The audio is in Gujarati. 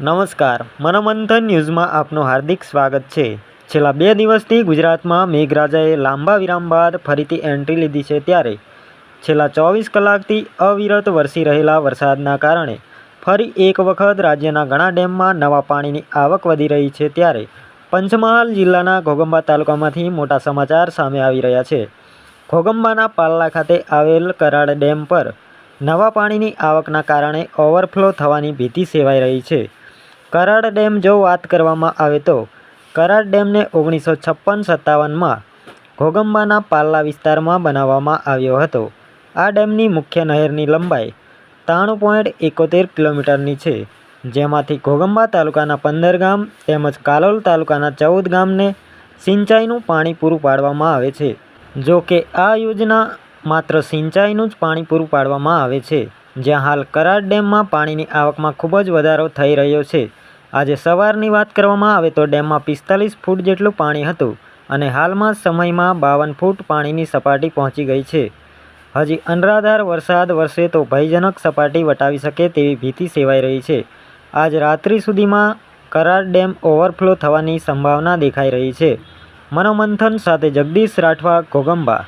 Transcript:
નમસ્કાર. મનોમંથન ન્યૂઝમાં આપનું હાર્દિક સ્વાગત છે. છેલ્લા બે દિવસથી ગુજરાતમાં મેઘરાજાએ લાંબા વિરામ બાદ ફરીથી એન્ટ્રી લીધી છે ત્યારે છેલ્લા ચોવીસ કલાકથી અવિરત વરસી રહેલા વરસાદના કારણે ફરી એક વખત રાજ્યના ઘણા ડેમમાં નવા પાણીની આવક વધી રહી છે ત્યારે પંચમહાલ જિલ્લાના ઘોગંબા તાલુકામાંથી મોટા સમાચાર સામે આવી રહ્યા છે. ઘોગંબાના પાલ્લા ખાતે આવેલ કરાડ ડેમ પર નવા પાણીની આવકના કારણે ઓવરફ્લો થવાની ભીતિ સેવાઈ રહી છે. કરાડ ડેમ જો વાત કરવામાં આવે તો, કરાડ ડેમને ઓગણીસો છપ્પન સત્તાવનમાં ઘોગંબાના પાલ્લા વિસ્તારમાં બનાવવામાં આવ્યો હતો. આ ડેમની મુખ્ય નહેરની લંબાઈ ત્રાણું પોઈન્ટ એકોતેર કિલોમીટરની છે, જેમાંથી ઘોગંબા તાલુકાના પંદર ગામ તેમજ કાલોલ તાલુકાના ચૌદ ગામને સિંચાઈનું પાણી પૂરું પાડવામાં આવે છે. જો કે આ યોજના માત્ર સિંચાઈનું જ પાણી પૂરું પાડવામાં આવે છે, જ્યાં હાલ કરાડ ડેમમાં પાણીની આવકમાં ખૂબ જ વધારો થઈ રહ્યો છે. આજે સવારની વાત કરવામાં આવે તો ડેમમાં પિસ્તાલીસ ફૂટ જેટલું પાણી હતું અને હાલમાં સમયમાં બાવન ફૂટ પાણીની સપાટી પહોંચી ગઈ છે. હજી અનરાધાર વરસાદ વરસે તો ભયજનક સપાટી વટાવી શકે તેવી ભીતિ સેવાઈ રહી છે. આજ રાત્રિ સુધીમાં કરાર ડેમ ઓવરફ્લો થવાની સંભાવના દેખાઈ રહી છે. મનોમંથન સાથે જગદીશ રાઠવા, ઘોગંબા.